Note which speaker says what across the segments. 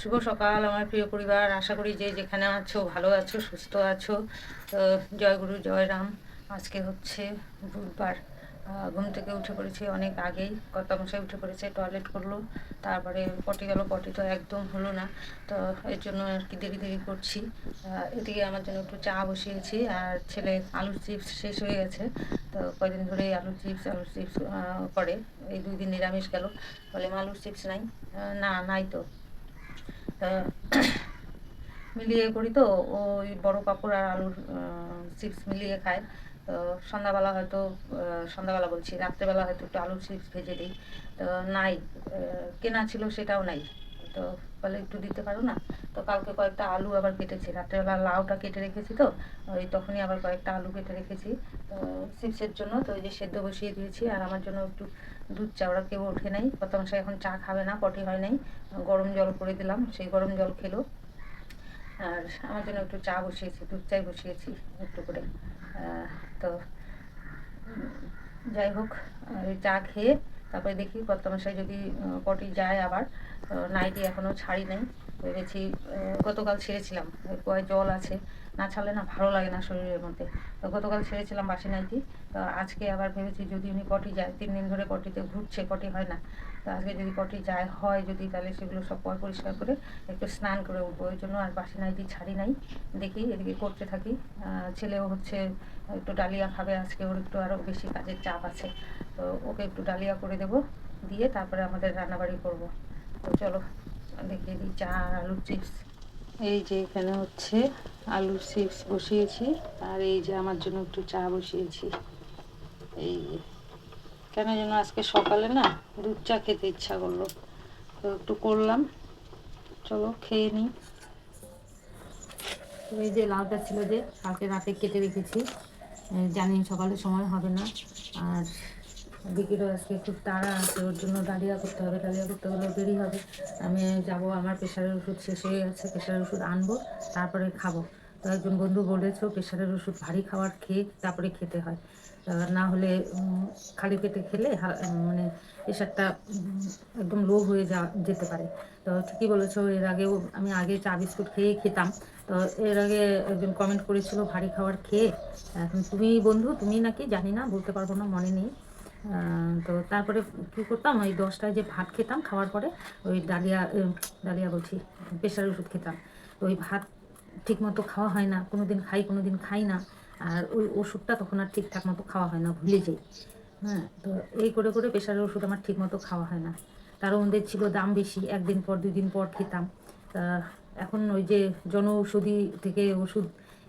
Speaker 1: শুভ সকাল আমার প্রিয় পরিবার। আশা করি যে যেখানে আছো ভালো আছো সুস্থ আছো। জয় গুরু জয় রাম। আজকে হচ্ছে বুধবার। ঘুম থেকে উঠে পড়েছি অনেক আগেই। কর্তামশাই উঠে পড়েছে টয়লেট করল। তারপরে পটি গেল পটি তো একদম হলো না। তো এর জন্য আর কি দেরি দেরি করছি। এদিকে আমার জন্য একটু চা বসিয়েছি আর ছেলে আলুর চিপস শেষ হয়ে গেছে। তো কয়দিন ধরেই আলুর চিপস আলুর চিপস করে। এই দুই দিন নিরামিষ গেল। বলে "মা, আলুর চিপস নাই। না নাই তো। তা মিলিয়ে করি তো, ওই বড় পাপড় আর আলুর চিপস মিলিয়ে খায় তো সন্ধ্যাবেলা হয়তো সন্ধ্যাবেলা বলছি, রাত্রেবেলা হয়তো একটু আলুর চিপস ভেজে দিই। তো নাই কেনা ছিল সেটাও নাই। তো বলে একটু দিতে পারো না? তো কালকে কয়েকটা আলু আবার কেটেছি। রাত্রেবেলা লাউটা কেটে রেখেছি তো, ওই তখনই আবার কয়েকটা আলু কেটে রেখেছি। তো চিপসের জন্য তো ওই যে সেদ্ধ বসিয়ে দিয়েছি, আর আমার জন্য একটু দুধ চা ওরা কেউ ওঠে নাই। প্রথমশাই এখন চা খাবে না, পটি হয় নাই। গরম জল করে দিলাম, সেই গরম জল খেলো। আর আমার জন্য একটু চা বসিয়েছি, দুধ চাই বসিয়েছি একটু করে। তো যাই হোক চা খেয়ে তারপরে দেখি কর্তামশাই যদি পটি যায় আবার। নাইটি এখনও ছাড়ি নাই ভেবেছি গতকাল ছেড়েছিলাম। কয় জল আছে। না ছাড়লে না ভালো লাগে না শরীরের মধ্যে। তো গতকাল ছেড়েছিলাম বাসি নাইটি। তো আজকে আবার ভেবেছি যদি উনি কটি যায়, তিন দিন ধরে কটিতে ঘুরছে কটি হয় না। তো আজকে যদি কটি যায়, হয় যদি, তাহলে সেগুলো সব পর পরিষ্কার করে একটু স্নান করে উঠবো। ওই জন্য আর বাসি নাইটি ছাড়ি নাই। দেখি, এদিকে করতে থাকি। ছেলেও হচ্ছে, একটু ডালিয়া খাবে। আজকে ওর একটু আরও বেশি কাজের চাপ আছে। তো ওকে একটু ডালিয়া করে দেব। দিয়ে তারপরে আমাদের রান্নাবাড়ি করব। তো চলো দেখিয়ে দিই চা আর আলুর চিপস এই যে এখানে হচ্ছে আলুর চিপস বসিয়েছি আর এই যে আমার জন্য একটু চা বসিয়েছি। এই যে। কেন যেন আজকে সকালে না দুধ চা খেতে ইচ্ছা করল। তো একটু করলাম। চলো খেয়ে নিই। এই যে লাউটা ছিল যে কালকে রাতে কেটে রেখেছি। জানি সকালে সময় হবে না। আর বিকেলও আজকে খুব তাড়া আছে, ওর জন্য ডালিয়া করতে হবে, ডালিয়া করতে হলে দেরি হবে। আমি যাব, আমার প্রেশারের ওষুধ শেষ হয়ে গেছে, প্রেশারের ওষুধ আনব, তারপরে খাব। তো একজন বন্ধু বলেছ, প্রেশারের ওষুধ ভারী খাবার খেয়ে তারপরে খেতে হয়। না হলে খালি পেটে খেলে মানে প্রেশারটা একদম লো হয়ে যা, যেতে পারে। তো ঠিকই বলেছ, এর আগেও আমি আগে চা বিস্কুট খেয়ে খেতাম। তো এর আগে একজন কমেন্ট করেছিল, ভারী খাবার খেয়ে, এখন তুমি বন্ধু, তুমি নাকি জানি না, বলতে পারব না, মনে নেই। তো তারপরে কী করতাম, ওই দশটায় যে ভাত খেতাম খাওয়ার পরে, ওই ডালিয়া ডালিয়া বলছি প্রেশার ওষুধ খেতাম। তো ওই ভাত ঠিক মতো খাওয়া হয় না কোনো দিন খাই কোনো দিন খাই না, আর ওই ওষুধটা তখন আর ঠিকঠাক মতো খাওয়া হয় না, ভুলে যাই। হ্যাঁ তো এই করে করে প্রেশারের ওষুধ আমার ঠিক মতো খাওয়া হয় না। তারও ওদের ছিল দাম বেশি, একদিন পর দুই দিন পর খেতাম। তা এখন ওই যে জন ঔষধি থেকে ওষুধ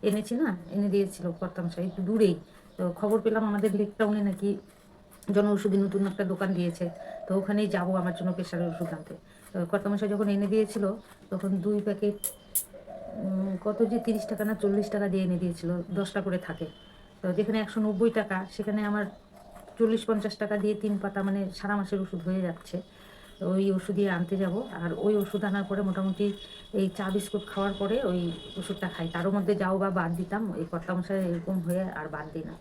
Speaker 1: এনেছি না, এনে দিয়েছিল করতাম সাহেব দূরেই। তো খবর পেলাম আমাদের লেক টাউনে নাকি জন ওষুধি নতুন একটা দোকান দিয়েছে, তো ওখানেই যাব আমার জন্য প্রেশারের ওষুধ আনতে। তো কর্তামশাই যখন এনে দিয়েছিল, তখন দুই প্যাকেট কত যে তিরিশ টাকা না চল্লিশ টাকা দিয়ে এনে দিয়েছিল, দশটা করে থাকে। তো যেখানে একশো নব্বই টাকা, সেখানে আমার চল্লিশ পঞ্চাশ টাকা দিয়ে তিন পাতা মানে সারা মাসের ওষুধ হয়ে যাচ্ছে। ওই ওষুধই আনতে যাব। আর ওই ওষুধ আনার পরে মোটামুটি এই চা বিস্কুট খাওয়ার পরে ওই ওষুধটা খাই। তারও মধ্যে যাও বা বাদ দিতাম এই কর্তা মশাই এরকম হয়ে আর বাদ দিই না।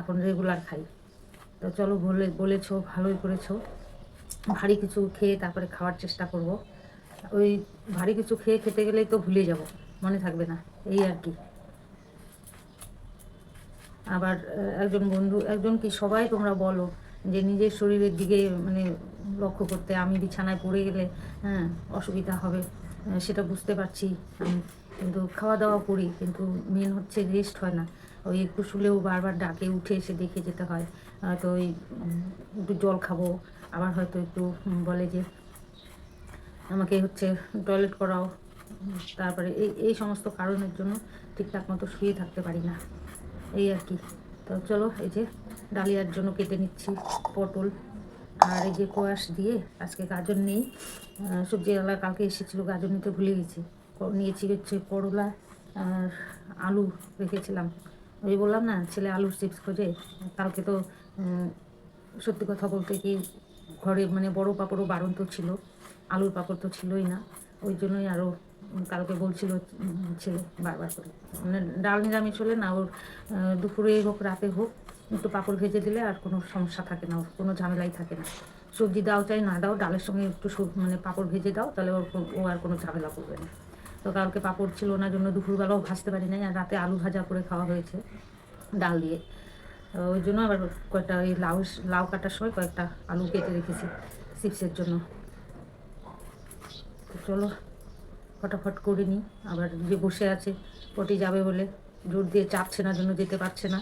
Speaker 1: এখন রেগুলার খাই। তো চলো বলে, বলেছ, ভালোই করেছ। ভারী কিছু খেয়ে তারপরে খাওয়ার চেষ্টা করব। ওই ভারী কিছু খেয়ে খেতে গেলেই তো ভুলে যাব, মনে থাকবে না, এই আর কি। আবার একজন বন্ধু, একজন কি সবাই তোমরা বলো যে নিজের শরীরের দিকে মানে লক্ষ্য করতে, আমি বিছানায় পড়ে গেলে হ্যাঁ অসুবিধা হবে সেটা বুঝতে পারছি আমি। কিন্তু খাওয়া দাওয়া করি, কিন্তু মেন হচ্ছে রেস্ট হয় না। ওই একটু শুলেও বারবার ডাকে, উঠে এসে দেখে যেতে হয়। হয়তো ওই একটু জল খাব। আবার হয়তো একটু বলে যে, আমাকে হচ্ছে টয়লেট করাও। তারপরে এই এই সমস্ত কারণের জন্য ঠিকঠাক মতো শুয়ে থাকতে পারি না। এই আর কি। তো চলো, এই যে ডালিয়ার জন্য কেটে নিচ্ছি পটল। আর এই যে কোয়াশ দিয়ে, আজকে গাজর নেই। সবজিওয়ালা কালকে এসেছিল, গাজর নিতে ভুলে গেছি। নিয়েছি হচ্ছে করলা আর আলু রেখেছিলাম। ওই বললাম না, ছেলে আলুর চিপস খোঁজে। কালকে তো সত্যি কথা বলতে কি, ঘরে মানে বড় পাপড়ও বারণ তো ছিল, আলুর পাপড় তো ছিলই না। ওই জন্যই আরও কালকে বলছিল ছেলে বারবার করে। মানে ডাল নিরামিষ হলে না, ওর দুপুরে হোক, রাতে হোক, একটু পাপড় ভেজে দিলে আর কোনো সমস্যা থাকে না ওর কোনো ঝামেলাই থাকে না। সবজি দাও চাই না দাও, ডালের সঙ্গে একটু মানে পাঁপড় ভেজে দাও, তাহলে ওর ও আর কোনো ঝামেলা করবে না। তো কালকে পাঁপড় ছিল না জন্য দুপুরবেলাও ভাজতে পারি নাই, আর রাতে আলু ভাজা করে খাওয়া হয়েছে, ডাল দিয়ে। ওই জন্য আবার কয়েকটা ওই লাউ লাউ কাটার সময় কয়েকটা আলু কেটে রেখেছি চিপসের জন্য। চলো, ফটাফট করে নিই। আবার যে বসে আছে, পটি যাবে বলে জোর দিয়ে চাপছে না, জন্য যেতে পারছে না।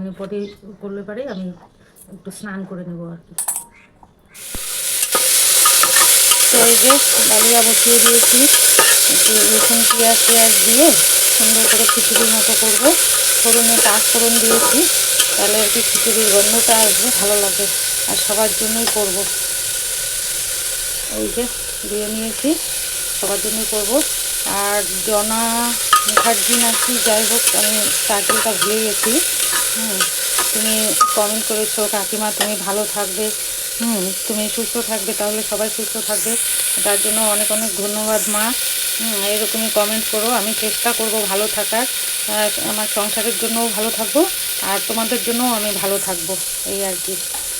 Speaker 1: উনি পটি করলে পারে, আমি একটু স্নান করে নেব আর কি। তো এই ডালিয়া বসিয়ে দিয়েছি। একটু রসুন পেঁয়াজ পেঁয়াজ দিয়ে সুন্দর করে খিচুড়ির মতো করব ফোড়নে ফোড়ন দিয়েছি তাহলে আর কি খিচুড়ির গন্ধটা আসবে ভালো লাগে আর সবার জন্যই করব এই যে দিয়ে নিয়েছি সবার জন্যই করব আর জনা মুখার্জি নাকি যাই হোক আমি টাইটেলটা ভুলে গেছি হুম তুমি কমেন্ট করেছ কাকিমা তুমি ভালো থাকবে হুম, তুমি সুস্থ থাকবে, তাহলে সবাই সুস্থ থাকবে। তার জন্য অনেক অনেক ধন্যবাদ, মা। এরকমই কমেন্ট করো, আমি চেষ্টা করব ভালো থাকার। আমার সংসারের জন্যও ভালো থাকব, আর তোমাদের জন্যও আমি ভালো থাকব, এই আর কি।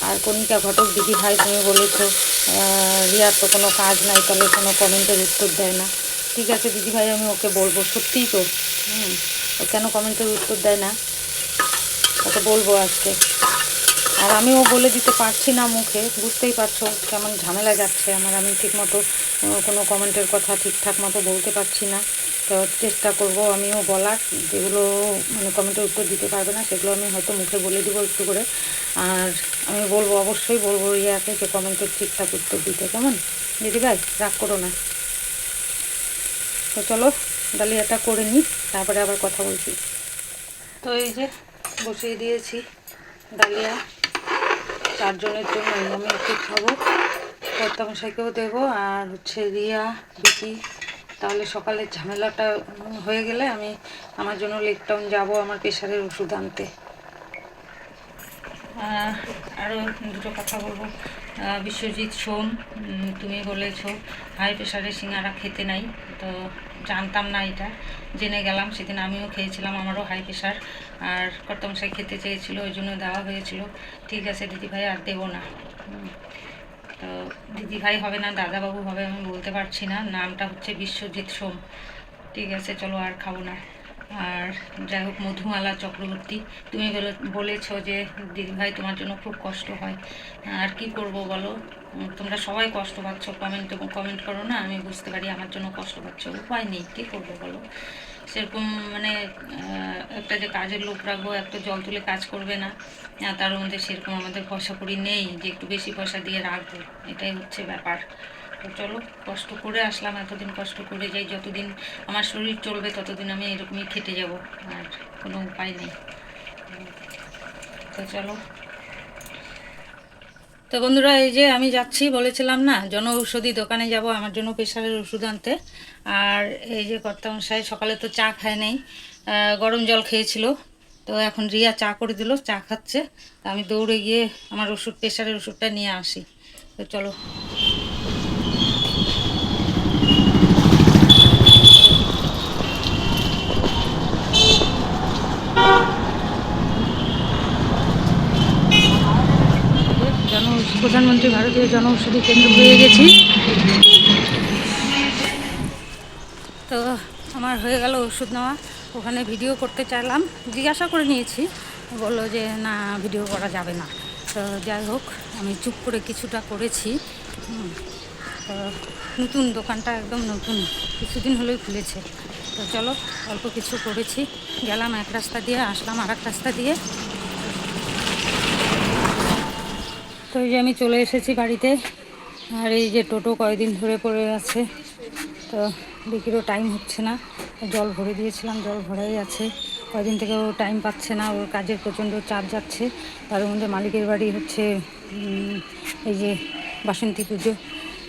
Speaker 1: আর কণিকা ঘটক দিদি ভাই, তুমি বলেছ রিয়ার তো কোনো কাজ নাই, তাহলে কোনো কমেন্টের উত্তর দেয় না। ঠিক আছে দিদি ভাই, আমি ওকে বলব, সত্যিই তো। হুম কেন কমেন্টের উত্তর দেয় না? ওকে বলব আজকে। আর আমিও বলে দিতে পারছি না মুখে, বুঝতেই পারছ কেমন ঝামেলা যাচ্ছে আমার, আমি ঠিকমতো কোনো কমেন্টের কথা ঠিকঠাক মতো বলতে পারছি না। তো চেষ্টা করব আমিও বলার, যেগুলো মানে কমেন্টের উত্তর দিতে পারবে না, সেগুলো আমি হয়তো মুখে বলে দিব একটু করে। আর আমি বলব, অবশ্যই বলব ইয়াকে যে কমেন্টের ঠিকঠাক উত্তর দিতে, কেমন? দিদি ভাই, রাগ করো না। তো চলো, ডালিয়াটা করে নিই, তারপরে আবার কথা বলছি। তো এই যে বসিয়ে দিয়েছি ডালিয়া। চারজনের জন্য আমি একটু খাব। কর্তামশাইকেও দেবো আর হচ্ছে রিয়া, বিকি। তাহলে সকালের ঝামেলাটা হয়ে গেলে আমি আমার জন্য লেকটাউন যাব আমার প্রেশারের ওষুধ আনতে। আরও দুটো কথা বলব। বিশ্বজিৎ, সোম তুমি বলেছ হাই প্রেশারে সিঙ্গারা খেতে নাই, তো জানতাম না এটা, জেনে গেলাম, সেদিন আমিও খেয়েছিলাম, আমারও হাই প্রেশার আর কর্তমশাই খেতে চেয়েছিল, ওই জন্য দেওয়া হয়েছিল, ঠিক আছে দিদিভাই আর দেবো না। তো দিদিভাই হবে না দাদাবাবু হবে, আমি বলতে পারছি না, নামটা হচ্ছে বিশ্বজিৎ, সোম, ঠিক আছে, চলো আর খাব না আর যাই হোক, মধুমালা, চক্রবর্তী, তুমি বলে- বলেছ যে, দিদিভাই, তোমার জন্য খুব কষ্ট হয়। আর কি করব বলো? তোমরা সবাই কষ্ট পাচ্ছ। কমেন্ট কমেন্ট করো না, আমি বুঝতে পারি আমার জন্য কষ্ট পাচ্ছ। উপায় নেই, কী করব বলো? সেরকম মানে একটা যে কাজের লোক রাখব, একটা জল তুলে কাজ করবে না। তার মধ্যে সেরকম আমাদের পয়সা করি নেই যে, একটু বেশি পয়সা দিয়ে রাখব। এটাই হচ্ছে ব্যাপার। তো চলো, কষ্ট করে আসলাম, এতদিন কষ্ট করে যাই, যতদিন আমার শরীর চলবে ততদিন আমি এরকমই খেটে যাব, আর কোনো উপায় নেই। তো চলো। তো বন্ধুরা, এই যে আমি যাচ্ছি, বলেছিলাম না জন ঔষধি দোকানে যাব, আমার জন্য প্রেশারের ওষুধ আনতে। আর এই যে কর্তামশাই, সকালে তো চা খায় নেই গরম জল খেয়েছিল, তো এখন রিয়া চা করে দিল, চা খাচ্ছে। আমি দৌড়ে গিয়ে আমার ওষুধ, প্রেশারের ওষুধটা নিয়ে আসি। তো চলো জন প্রধানমন্ত্রী ভারতীয় জনঔষধি কেন্দ্র পেয়ে গেছি। তো আমার হয়ে গেল ওষুধ নেওয়া। ওখানে ভিডিও করতে চাইলাম। জিজ্ঞাসা করে নিয়েছি। বলল যে, না, ভিডিও করা যাবে না। তো যাই হোক, আমি চুপ করে কিছুটা করেছি। তো নতুন দোকানটা একদম নতুন। কিছুদিন হলেই খুলেছে। তো চলো, অল্প কিছু করেছি। গেলাম এক রাস্তা দিয়ে, আসলাম আর রাস্তা দিয়ে। তো এই যে আমি চলে এসেছি বাড়িতে। আর এই যে টোটো কয়দিন ধরে পড়ে আছে। তো বিকিরও টাইম হচ্ছে না। জল ভরে দিয়েছিলাম, জল ভরাই আছে। কয়দিন থেকে ও টাইম পাচ্ছে না, ওর কাজের প্রচণ্ড চাপ যাচ্ছে। তার মধ্যে মালিকের বাড়ি হচ্ছে এই যে বাসন্তী পুজো।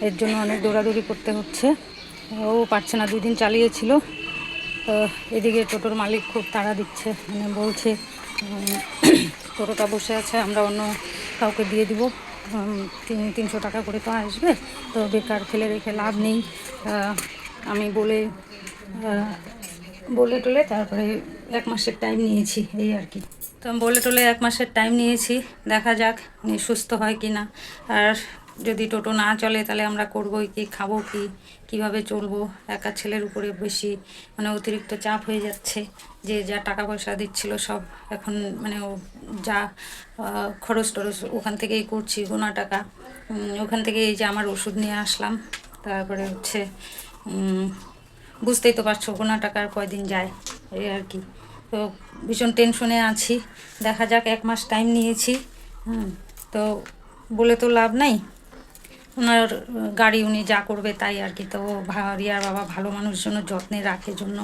Speaker 1: এর জন্য অনেক দৌড়াদৌড়ি করতে হচ্ছে। ও পারছে না দুই দিন চালিয়েছিল। তো এদিকে টোটোর মালিক খুব তাড়া দিচ্ছে মানে বলছে টোটোটা বসে আছে, আমরা অন্য কাউকে দিয়ে দিব তিনশো টাকা করে তো আসবে, তো বেকার ফেলে রেখে লাভ নেই। আমি বলে বলে টলে তারপরে এক মাসের টাইম নিয়েছি, এই আর কি। তো বলে টলে এক মাসের টাইম নিয়েছি, দেখা যাক উনি সুস্থ হয় কি না আর যদি টোটো না চলে তাহলে আমরা করব কি, খাব কি, কীভাবে চলবো? একা ছেলের উপরে বেশি মানে অতিরিক্ত চাপ হয়ে যাচ্ছে। যে যা টাকা পয়সা দিচ্ছিল সব এখন মানে যা খরচ টরচ ওখান থেকেই করছি, গোনা টাকা। ওখান থেকে এই যে আমার ওষুধ নিয়ে আসলাম। তারপরে হচ্ছে বুঝতেই তো পারছ গোনা টাকার কয়দিন যায়, এই আর কি। তো ভীষণ টেনশনে আছি। দেখা যাক, এক মাস টাইম নিয়েছি। হুম, তো বলে তো লাভ নাই। ওনার গাড়ি উনি যা করবে তাই আর কি। তো রিয়ার বাবা ভালো মানুষ জন্য যত্নে রাখে জন্য,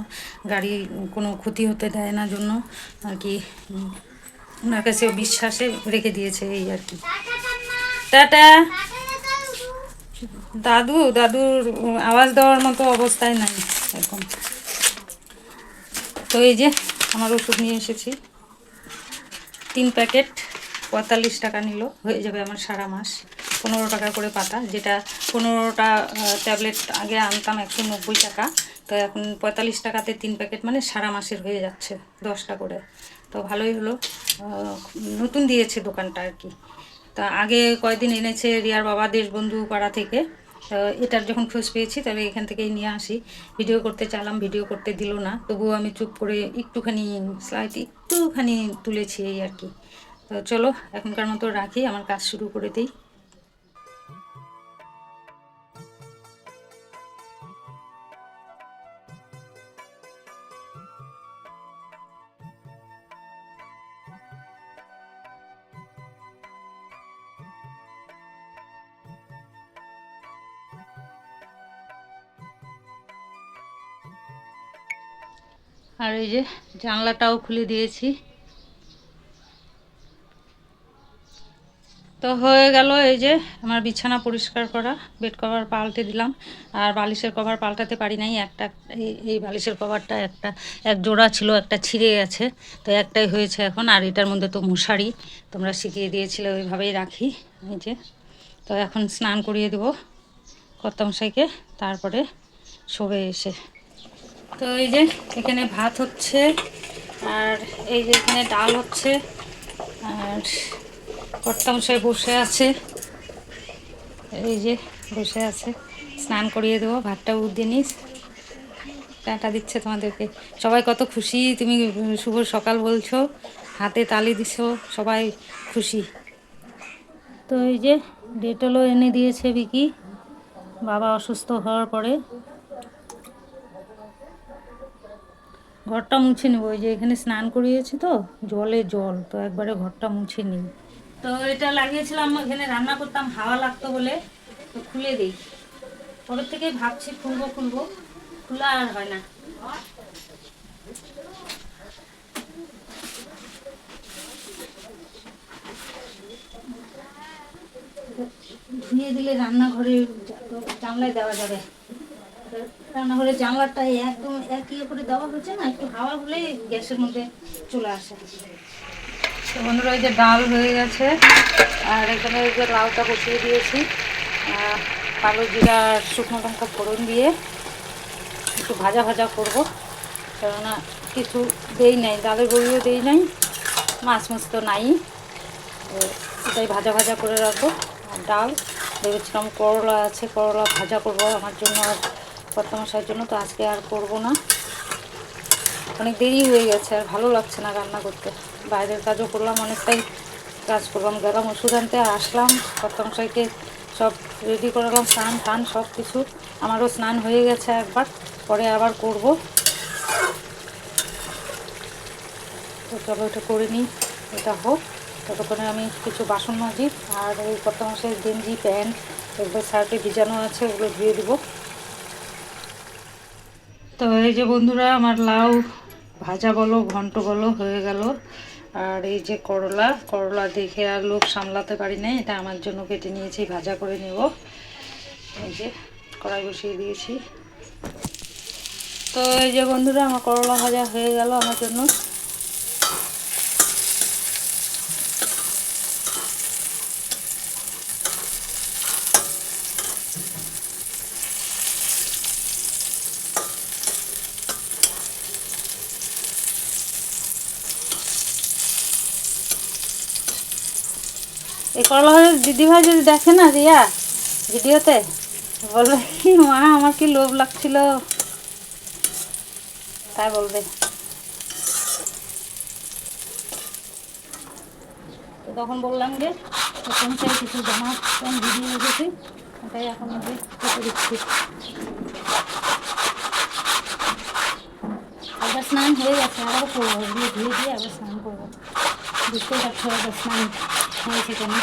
Speaker 1: গাড়ি কোনো ক্ষতি হতে দেয় না জন্য আর কি ওনার কাছে বিশ্বাসে রেখে দিয়েছে এই আর কি। টাটা। দাদু, দাদুর আওয়াজ দেওয়ার মতো অবস্থায় নাই এখন। তো এই যে আমার ওষুধ নিয়ে এসেছি। তিন প্যাকেট পঁয়তাল্লিশ টাকা নিল, হয়ে যাবে আমার সারা মাস। পনেরো টাকা করে পাতা, যেটা পনেরোটা ট্যাবলেট আগে আনতাম একশো নব্বই টাকা। তো এখন পঁয়তাল্লিশ টাকাতে তিন প্যাকেট মানে সারা মাসের হয়ে যাচ্ছে দশটা করে। তো ভালোই হলো। নতুন দিয়েছে দোকানটা আর কি। তা আগে কয়দিন এনেছে রিয়ার বাবা দেশবন্ধু পাড়া থেকে। তো এটার যখন খোঁজ পেয়েছি, তবে এখান থেকেই নিয়ে আসি। ভিডিও করতে চালাম, ভিডিও করতে দিল না। তবুও আমি চুপ করে একটুখানি স্লাইট একটুখানি তুলেছি এই আর কি। তো চলো, এখনকার মতো রাখি, আমার কাজ শুরু করে দিই। আর এই যে জানলাটাও খুলে দিয়েছি। তো হয়ে গেল এই যে আমার বিছানা পরিষ্কার করা বেড কভার পাল্টে দিলাম। আর বালিশের কভার পাল্টাতে পারি নাই, একটা এই এই বালিশের কভারটা একটা, এক জোড়া ছিল, একটা ছিঁড়ে গেছে। তো একটাই হয়েছে এখন, আর এটার মধ্যে তো মশারি, তোমরা শিখিয়ে দিয়েছিলে, ওইভাবেই রাখি। এই যে, তো এখন স্নান করিয়ে দেবো কর্তামশাইকে, তারপরে শোবে এসে। তো এই যে এখানে ভাত হচ্ছে, আর এই যে এখানে ডাল হচ্ছে, আর কর্তামশাই বসে আছে। এই যে বসে আছে, স্নান করিয়ে দেবো, ভাতটা উদ্দিয়ে নিস। টাটা দিচ্ছে তোমাদেরকে। সবাই কত খুশি, তুমি শুভ সকাল বলছো, হাতে তালি দিছো, সবাই খুশি। তো এই যে ডেটলও এনে দিয়েছে বিকি বাবা অসুস্থ হওয়ার পরে। ঘরটা মুছে নেব, ওই যে এখানে স্নান করিয়েছি তো, জলে জল, তো একবারে ঘরটা মুছে নিই। তো এটা লাগিয়েছিলাম, এখানে রান্না করতাম, হাওয়া লাগতো বলে, তো খুলে দিই। পরের থেকে ভাবছি খুলবো খুলবো, খোলা আর হয় না। ধুয়ে দিলে রান্নাঘরে জানলায় দেওয়া যাবে। রান্নাঘরের জানলাটা একদম এক ইয়ে করে দেওয়া হয়েছে না, একটু হাওয়া হলেই গ্যাসের মধ্যে চলে আসে। তো বন্ধুরা ওই যে ডাল হয়ে গেছে, আর এখানে ওই যে লাউটা বসিয়ে দিয়েছি কালো জিরা শুকনো লঙ্কা ফোড়ন দিয়ে একটু ভাজা ভাজা করব, কেননা কিছু দেই নাই, ডালের বড়িও দেই নাই, মাছ মাছ তো নাই এটাই ভাজা ভাজা করে রাখব। আর ডাল, ভেবেছিলাম করলা আছে, করলা ভাজা করব, আমার জন্য আর কর্তমশার জন্য, তো আজকে আর করব না। অনেক দেরি হয়ে গেছে, আর ভালো লাগছে না রান্না করতে। বাইরের কাজও করলাম, অনেকটাই কাজ করলাম। গেলাম ওষুধ আনতে আসলাম কর্তমশাইকে সব রেডি করালাম স্নান টান সব কিছু। আমারও স্নান হয়ে গেছে একবার, পরে আবার করব। তো চলো এটা করে নিই, এটা হোক। ততক্ষণে আমি কিছু বাসন মাজি, আর ওই মাসের গেঞ্জি, প্যান্ট, এগুলো শার্টে ভিজানো আছে, ওগুলো ধুয়ে দেবো। তো এই যে বন্ধুরা, আমার লাউ ভাজা বলো, ঘন্ট বলো, হয়ে গেল। আর এই যে করলা করলা দেখে আর লোক সামলাতে পারি না এটা আমার জন্য কেটে নিয়েছি, ভাজা করে নেব। এই যে কড়াই বসিয়ে দিয়েছি। তো এই যে বন্ধুরা, আমার করলা ভাজা হয়ে গেল আমার জন্য। এই করলা ভাজা দিদি ভাই যদি দেখে না রিয়া ভিডিওতে, বলবে কি মা, আমার কি লোভ লাগছিল? তাই বলবে। তখন বললাম যে তখন চাই কিছু জামা ভিডিও রেখেছি ওটাই এখন আমি কেটে দিচ্ছি। আবার স্নান হয়ে গেছে, আবার করব দিয়ে আবার স্নান পারছ আবার স্নান হয়েছে কেন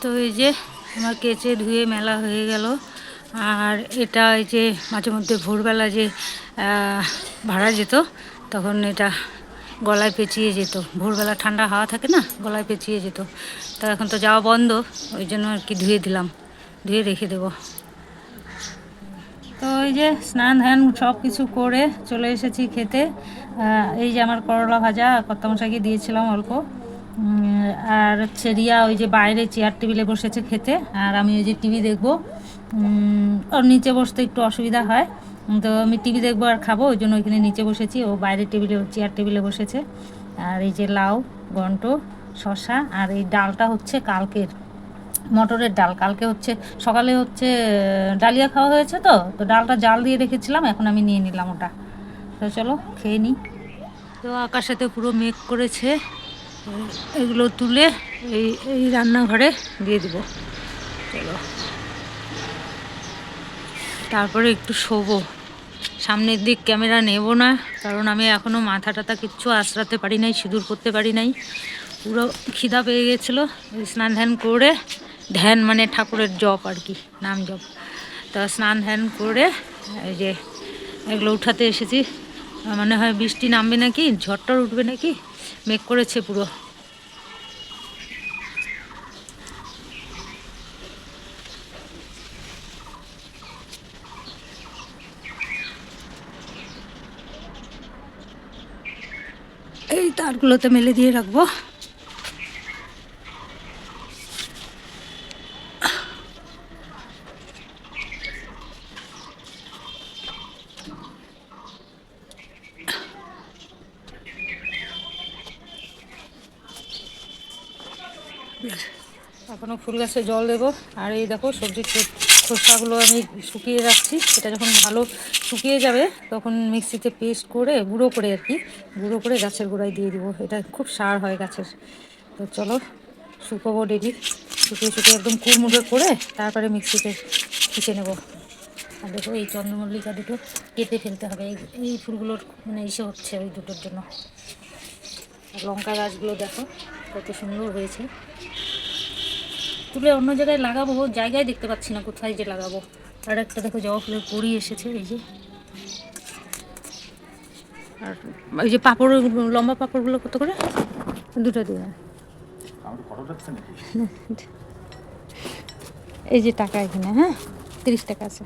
Speaker 1: তো এই যে আমার কেচে ধুয়ে মেলা হয়ে গেল। আর এটা এই যে মাঝে মধ্যে ভোরবেলা যে ভাড়া যেত, তখন এটা গলায় পেঁচিয়ে যেত। ভোরবেলা ঠান্ডা হাওয়া থাকে না, গলায় পেঁচিয়ে যেত। তা এখন তো যাওয়া বন্ধ, ওই জন্য আর কি ধুয়ে দিলাম। ধুয়ে রেখে দেবো। তো ওই যে স্নান ধ্যান সব কিছু করে চলে এসেছি খেতে। এই যে আমার করলা ভাজা কত্তামশাইকে দিয়েছিলাম অল্প। আর হচ্ছে রিয়া ওই যে বাইরে চেয়ার টেবিলে বসেছে খেতে, আর আমি ওই যে টিভি দেখব। ওর নিচে বসতে একটু অসুবিধা হয়। তো আমি টিভি দেখব আর খাব, ওই জন্য ওইখানে নিচে বসেছি। ও বাইরে টেবিলে চেয়ার টেবিলে বসেছে। আর এই যে লাউ, গন্ট শশা আর এই ডালটা হচ্ছে কালকের, মটরের ডাল। কালকে হচ্ছে, সকালে হচ্ছে ডালিয়া খাওয়া হয়েছে তো তো ডালটা জাল দিয়ে রেখেছিলাম, এখন আমি নিয়ে নিলাম ওটা। তো চলো, খেয়ে নিই তো আকাশেতে পুরো মেঘ করেছে। এগুলো তুলে এই এই রান্নাঘরে দিয়ে দিব। চলো। তারপরে একটু শোবো। সামনের দিক ক্যামেরা নেব না, কারণ আমি এখনও মাথা টাথা কিচ্ছু আশ্রাতে পারি নাই, সিঁদুর করতে পারি নাই। পুরো খিদা পেয়ে গেছিল স্নান ধ্যান করে, ধ্যান মানে ঠাকুরের জপ আর কি, নাম জপ। তা স্নান ধ্যান করে, এই যে এগুলো উঠাতে এসেছি। মনে হয় বৃষ্টি নামবে নাকি ঝড়টর উঠবে নাকি? মেঘ করেছে পুরো। এই তারগুলোতে মেলে দিয়ে রাখব। এখনও ফুল গাছে জল দেবো। আর এই দেখো সবজির খোসাগুলো আমি শুকিয়ে রাখছি। সেটা যখন ভালো শুকিয়ে যাবে, তখন মিক্সিতে পেস্ট করে গুঁড়ো করে আর কি, গুঁড়ো করে গাছের গোড়ায় দিয়ে দিব। এটা খুব সার হয় গাছের। তো চলো, শুকোবো ডেলি। শুকিয়ে শুকিয়ে একদম কুড়মুড়ে করে তারপরে মিক্সিতে পিষে নেব। আর দেখো এই চন্দ্রমল্লিকা দুটো কেটে ফেলতে হবে। এই ফুলগুলোর মানে ইসে হচ্ছে ওই দুটোর জন্য। লঙ্কা গাছগুলো দেখো কত সুন্দর হয়েছে। তুলে অন্য জায়গায় লাগাবো জায়গায় দেখতে পাচ্ছি না কোথায় যে লাগাবো। আর একটা দেখো জবা ফুলের কড়ি এসেছে এই যে। আর ওই যে পাঁপড় লম্বা পাঁপড়গুলো কত করে? দুটো দিয়ে। এই যে টাকা এখানে হ্যাঁ? তিরিশ টাকা আছে।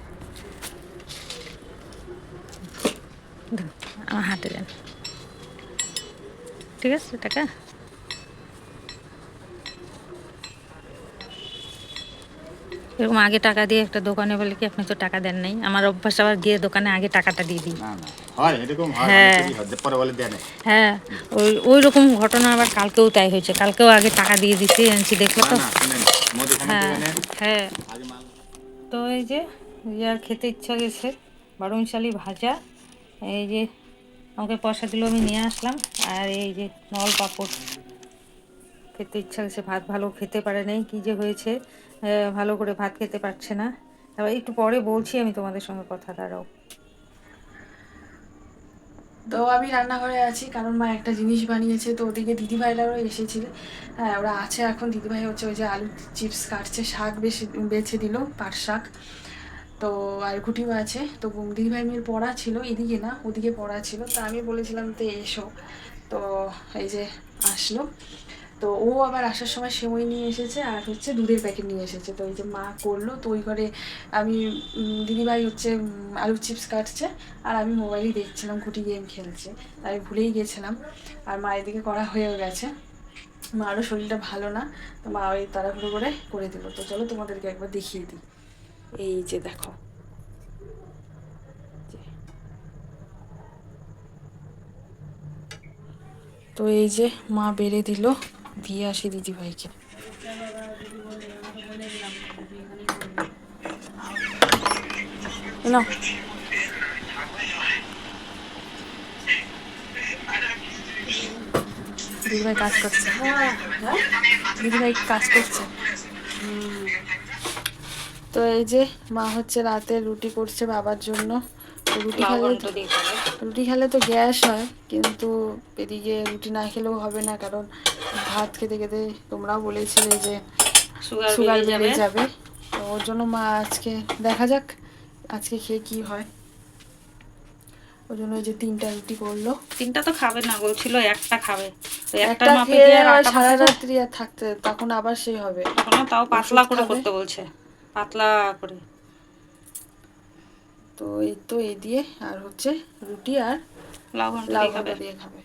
Speaker 1: আমার হাতে দেন। ঠিক আছে টাকা। এরকম আগে টাকা দিয়ে একটা দোকানে বলে কি আপনি তো টাকা দেন নাই। আমার অভ্যাস আবার গিয়ে দোকানে আগে টাকাটা দিয়ে দিই।
Speaker 2: হয় হয়।
Speaker 1: ওই ওই রকম ঘটনা আবার কালকেও তাই হয়েছে। কালকেও আগে টাকা দিয়ে দিতে এনেছি দেখল তো। হ্যাঁ হ্যাঁ। তো এই যে ইয়ার খেতে ইচ্ছা গেছে বারুমশালি ভাজা। এই যে আমাকে পয়সা দিল আমি নিয়ে আসলাম। আর এই যে নল পাপড় খেতে ইচ্ছা গেছে ভাত ভালো খেতে পারে নাই, কী যে হয়েছে ভালো করে ভাত খেতে পারছে না। তারপর একটু পরে বলছি আমি তোমাদের সঙ্গে কথা, দাঁড়াও।
Speaker 3: তো আমি রান্নাঘরে আছি, কারণ মা একটা জিনিস বানিয়েছে, তো ওদিকে দিদিভাইরাও এসেছিল। হ্যাঁ ওরা আছে এখন, দিদিভাই হচ্ছে ওই যে আলু চিপস কাটছে, শাক বেশি, বেছে দিল, পাট শাক। তো আর ঘুটিও আছে, তো দিদিভাই মেয়ের পড়া ছিল, এদিকে না, ওদিকে পড়া ছিল। তা আমি বলেছিলাম, তো এসো। তো এই যে আসলো। তো ও আবার আসার সময় সেমই নিয়ে এসেছে আর হচ্ছে দুধের প্যাকেট নিয়ে এসেছে। তো এই যে মা করল, তো ওই ঘরে আমি দিদিভাই হচ্ছে আলুর চিপস কাটছে আর আমি মোবাইলেই দেখছিলাম, খুঁটি গেম খেলছে। তাই ভুলেই গেছিলাম। আর মা এদিকে করা হয়েও গেছে। মারও শরীরটা ভালো না, তো মা ওই তাড়াহুড়ো করে করে দিল। তো চলো তোমাদেরকে একবার দেখিয়ে দিই। এই যে দেখো। তো এই যে মা বেড়ে দিল, দিয়ে আসি দিদি ভাইকে না দিদিভাই কাজ করছে। দিদিভাই কাজ করছে। তো এই যে মা হচ্ছে রাতে রুটি করছে বাবার জন্য। রুটি খেলে রুটি খেলে তো গ্যাস হয় কিন্তু এদিকে রুটি না খেলেও হবে না কারণ ভাত খেতে খেতে তোমরাও বলেছিলে যে
Speaker 1: সুগার বেড়ে যাবে।
Speaker 3: তো ওর জন্য মা আজকে দেখা যাক আজকে খেয়ে কি হয়। ওই জন্য যে তিনটা রুটি করল।
Speaker 1: তিনটা তো খাবে না বলছিল একটা খাবে। তো
Speaker 3: একটা
Speaker 1: মাপে দিয়ে
Speaker 3: সারা রাত্রি আর থাকতে তখন আবার সেই হবে।
Speaker 1: তখন তাও পাতলা করে করতে বলছে পাতলা করে।
Speaker 3: তো এই তো এই দিয়ে আর হচ্ছে রুটি আর
Speaker 1: লাউ ঘন্ট দিয়ে খাবে।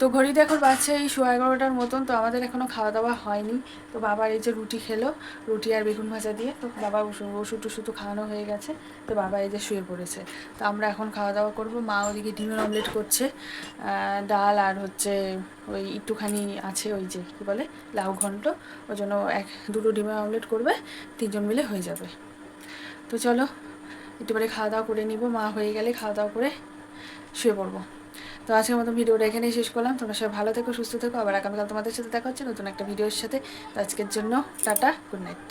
Speaker 3: তো ঘড়ি দেখো বাচ্চা এই সোয়া এগারোটার মতন তো আমাদের এখনও খাওয়া দাওয়া হয়নি। তো বাবার এই যে রুটি খেলো রুটি আর বেগুন ভাজা দিয়ে তো বাবা ওষুধ টষুধ খাওয়ানো হয়ে গেছে তো বাবা এই যে শুয়ে পড়েছে। তো আমরা এখন খাওয়া দাওয়া করব। মা ওদিকে ডিমের অমলেট করছে ডাল আর হচ্ছে ওই একটুখানি আছে ওই যে কী বলে লাউ ঘন্ট। ওই জন্য এক দুটো ডিমের অমলেট করবে তিনজন মিলে হয়ে যাবে। তো চলো একটু পরে খাওয়া দাওয়া করে নিব। মা হয়ে গেলে খাওয়া দাওয়া করে শুয়ে পড়ব। তো আজকের মতো ভিডিওটা এখানেই শেষ করলাম। তোমরা সবাই ভালো থেকো, সুস্থ থেকো। আবার আগামীকাল তোমাদের সাথে দেখা হচ্ছে নতুন একটা ভিডিওর সাথে। তো আজকের জন্য টাটা গুড নাইট